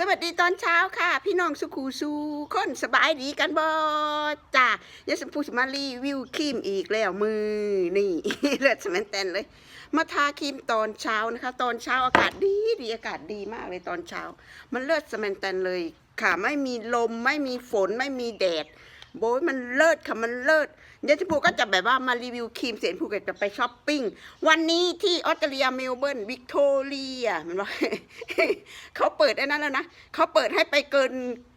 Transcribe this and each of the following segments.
สวัสดีตอนเช้าค่ะ พี่น้องสุขูสูคนสบายดีกันบ่จ้ายาสมพูสมารีวิวครีมอีกแล้วมือนี่เลือดสมันแตนเลย มาทาครีมตอนเช้านะคะ ตอนเช้าอากาศดีดีอากาศดีมากเลยตอนเช้า มันเลือดสมันแตนเลยค่ะ ไม่มีลมไม่มีฝนไม่มีแดด โบยมันเลิศค่ะมันเลิศเดี๋ยวชมพูก็จะแบบว่ามารีวิวครีมเสร็จภูเก็ตจะไปช้อปปิ้ง วันนี้ที่ออสเตรเลียเมลเบิร์นวิกตอเรียมันว่าเขาเปิดไอ้นั้นแล้วนะเขาเปิดให้ไปเกิน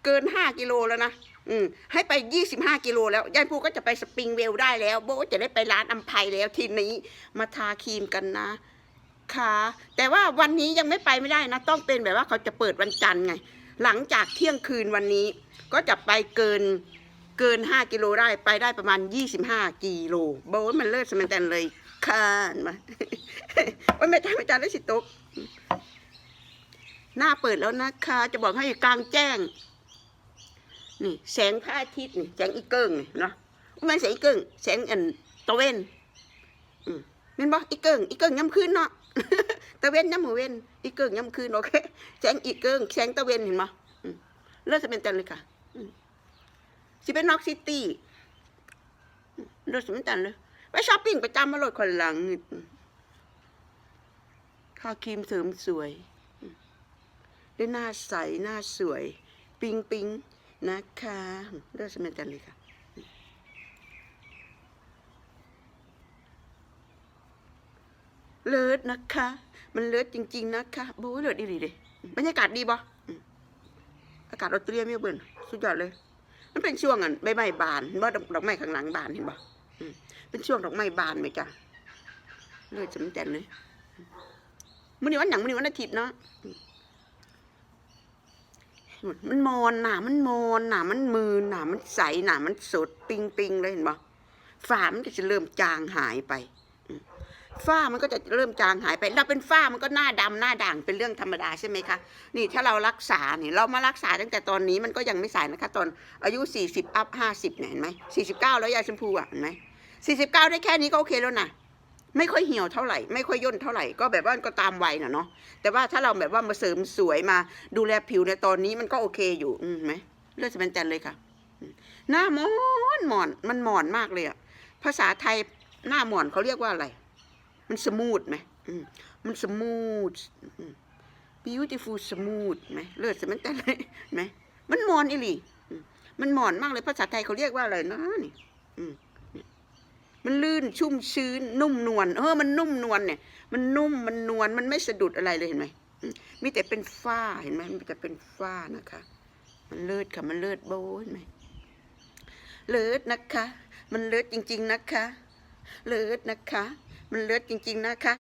เกินห้ากิโลแล้วนะอืมให้ไปยี่สิบห้ากิโลแล้วยายภูก็จะไปสปริงเวลได้แล้ว โบจะได้ไปร้านอัมภัยแล้วทีนี้มาทาครีมกันนะค่ะแต่ว่าวันนี้ยังไม่ไปไม่ได้นะ ต้องเป็นแบบว่าเขาจะเปิดวันจันทร์ไง หลังจากเที่ยงคืนวันนี้ ก็จะไปเกิน เกินห้ากิโลได้ไปได้ประมาณยี่สิบห้ากิโลโบยมันเลิศสมันแตนเลยค่ะมาว่าไม่จ้าไม่จ้าได้สิตก หน้าเปิดแล้วนะคะ จะบอกให้กลางแจ้ง นี่ แสงพระอาทิตย์นี่แสงอีเกิงเนาะไม่ใช่อีเกิงแสงอันตะเวนมแม่นบ่อีเกิงอีเกิงย้ำคืนเนาะตะเวนย้ำหัวเวนอีเกิงย้ำคืนโอเคแสงอีเกิงแสงตะเวนเห็นบ่อืมเลิศเป็นแตนเลยค่ะอื สิเป็นนอกซิตี้อืมเลิศเป็นตันเลยไปช้อปปิ้งประจำมาโหลดคนหลังนี่อืมค่าครีมเสริมสวยได้หน้าใสหน้าสวย ปิงปิงนะคะเลือดสเมนกันเลยค่ะเลิศนะคะ มันเลิศจริง ๆ นะคะโบ้ยเลิศดีดีเลยบรรยากาศดีบ่อืมอากาศออสเตรเลียไม่เบิ่นสุดยอดเลย มันเป็นช่วงอะใบไม้บานเห็นบ่ดอกดอกไม้ข้างหลังบานเห็นบ่เป็นช่วงดอกไม้บานไหมจ้ะเลิศสมแต่นเลยมื้อนี้วันหยังมื้อนี้วันอาทิตย์เนาะมันมอนหนามันมอนหนามันมือหนามันใสหนามันสดปิงปิงเลยเห็นปะฝ้ามันก็จะเริ่มจางหายไป ฝ้ามันก็จะเริ่มจางหายไปเราเป็นฝ้ามันก็หน้าดำหน้าด่างเป็นเรื่องธรรมดาใช่ไหมคะนี่ถ้าเรารักษาเนี่ยเรามารักษาตั้งแต่ตอนนี้มันก็ยังไม่สายนะคะ ตอนอายุสี่สิบอัพห้าสิบเนี่ยเห็นไหมสี่สิบเก้าแล้วยาชมพูอะเห็นไหมสี่สิบเก้าได้แค่นี้ก็โอเคแล้วนะไม่ค่อยเหี่ยวเท่าไหร่ไม่ค่อยย่นเท่าไหร่ก็แบบว่าก็ตามวัยน่ะเนาะแต่ว่าถ้าเราแบบว่ามาเสริมสวยมาดูแลผิวในตอนนี้มันก็โอเคอยู่อืมไหมเลือดสเปนจันเลยค่ะ หน้ามอนหมอนมันหมอนมากเลยอะภาษาไทยหน้าหมอนเขาเรียกว่าอะไร มันสมูทไหมมันสมูท beautiful smooth ไหมเลือดสเปนจันเลยไหมมันหมอนอีหลีมันหมอนมากเลยภาษาไทยเขาเรียกว่าอะไรนะนี่มเนี่ยมันลื่นชุ่มชื้นนุ่มนวลเออมันนุ่มนวลเนี่ย มันนุ่มมันนวลมันไม่สะดุดอะไรเลยเห็นไหมมมีแต่เป็นฝ้าเห็นไหมมีแต่เป็นฝ้านะคะ มันเลิศค่ะมันเลิศโบเห็นไหมเลิศนะคะ มันเลิศจริง ๆนะคะ เลิศนะคะ มันเลือดจริง ๆ นะคะ